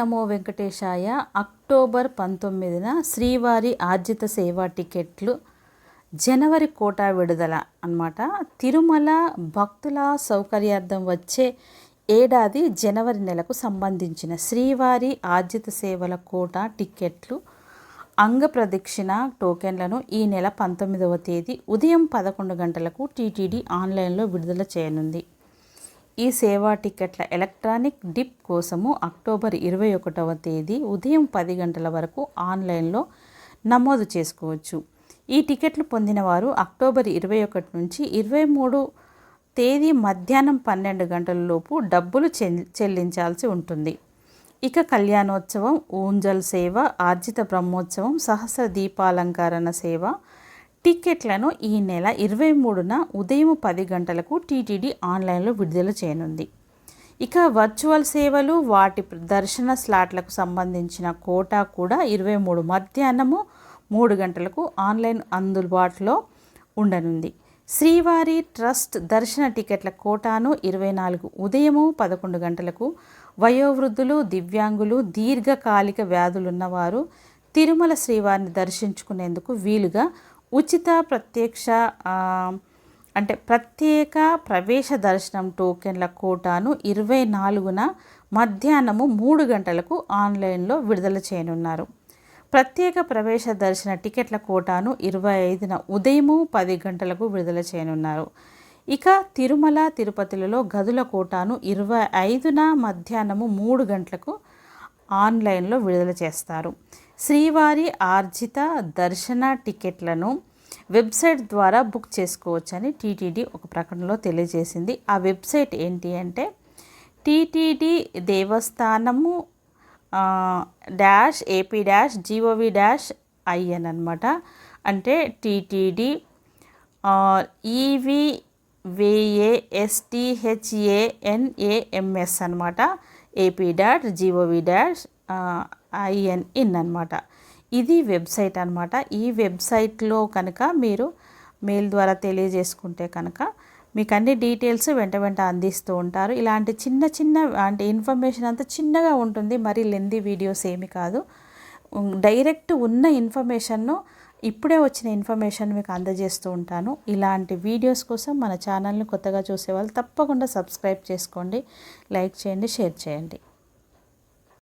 నమో వెంకటేశాయ October పంతొమ్మిదిన శ్రీవారి ఆర్జిత సేవా టికెట్లు జనవరి కోటా విడుదల అన్నమాట. తిరుమల భక్తుల సౌకర్యార్థం వచ్చే ఏడాది జనవరి నెలకు సంబంధించిన శ్రీవారి ఆర్జిత సేవల కోటా టిక్కెట్లు అంగ ప్రదక్షిణ టోకెన్లను ఈ నెల పంతొమ్మిదవ తేదీ ఉదయం పదకొండు గంటలకు టీటీడీ ఆన్లైన్లో విడుదల చేయనుంది. ఈ సేవా టికెట్ల ఎలక్ట్రానిక్ డిప్ కోసము అక్టోబర్ ఇరవై ఒకటవ తేదీ ఉదయం పది గంటల వరకు ఆన్లైన్లో నమోదు చేసుకోవచ్చు. ఈ టికెట్లు పొందిన వారు అక్టోబర్ ఇరవై ఒకటి నుంచి ఇరవై మూడు తేదీ మధ్యాహ్నం పన్నెండు గంటల లోపు డబ్బులు చెల్లించాల్సి ఉంటుంది. ఇక కళ్యాణోత్సవం ఊంజల్ సేవ ఆర్జిత బ్రహ్మోత్సవం సహస్ర దీపాలంకరణ సేవ టిక్కెట్లను ఈ నెల ఇరవై మూడున ఉదయం పది గంటలకు టీటీడీ ఆన్లైన్లో విడుదల చేయనుంది. ఇక వర్చువల్ సేవలు వాటి దర్శన స్లాట్లకు సంబంధించిన కోటా కూడా ఇరవై మూడు మధ్యాహ్నము మూడు గంటలకు ఆన్లైన్ అందుబాటులో ఉండనుంది. శ్రీవారి ట్రస్ట్ దర్శన టికెట్ల కోటాను ఇరవై నాలుగు ఉదయము పదకొండు గంటలకు వయోవృద్ధులు దివ్యాంగులు దీర్ఘకాలిక వ్యాధులున్నవారు తిరుమల శ్రీవారిని దర్శించుకునేందుకు వీలుగా ఉచిత ప్రత్యక్ష అంటే ప్రత్యేక ప్రవేశ దర్శనం టోకెన్ల కోటాను ఇరవై నాలుగున మధ్యాహ్నము మూడు గంటలకు ఆన్లైన్లో విడుదల చేయనున్నారు. ప్రత్యేక ప్రవేశ దర్శన టికెట్ల కోటాను ఇరవై ఐదున ఉదయము పది గంటలకు విడుదల చేయనున్నారు. ఇక తిరుమల తిరుపతిలలో గదుల కోటాను ఇరవై ఐదున మధ్యాహ్నము మూడు గంటలకు ఆన్లైన్లో విడుదల చేస్తారు. శ్రీవారి ఆర్జిత దర్శన టికెట్లను వెబ్సైట్ ద్వారా బుక్ చేసుకోవచ్చని టీటీడీ ఒక ప్రకటనలో తెలియజేసింది. ఆ వెబ్సైట్ ఏంటి అంటే TTD దేవస్థానము dash AP dash GOV dash IN అనమాట అంటే టీటీడీ ఈవి వేఏఎస్టీహెచ్ఏఎన్ఏఎంఎస్ అనమాట AP dot GOV dash IN in అనమాట ఇది వెబ్సైట్ అనమాట ఈ వెబ్సైట్లో కనుక మీరు మెయిల్ ద్వారా తెలియజేసుకుంటే కనుక మీకు అన్ని డీటెయిల్స్ వెంట వెంట అందిస్తూ ఉంటారు. ఇలాంటి చిన్న చిన్న అంటే ఇన్ఫర్మేషన్ అంతా చిన్నగా ఉంటుంది మరి లెంది వీడియోస్ ఏమి కాదు. డైరెక్ట్ ఉన్న ఇన్ఫర్మేషన్ను ఇప్పుడే వచ్చిన ఇన్ఫర్మేషన్ మీకు అందజేస్తూ ఉంటాను. ఇలాంటి వీడియోస్ కోసం మన ఛానల్ని కొత్తగా చూసేవాళ్ళు తప్పకుండా సబ్స్క్రైబ్ చేసుకోండి లైక్ చేయండి షేర్ చేయండి.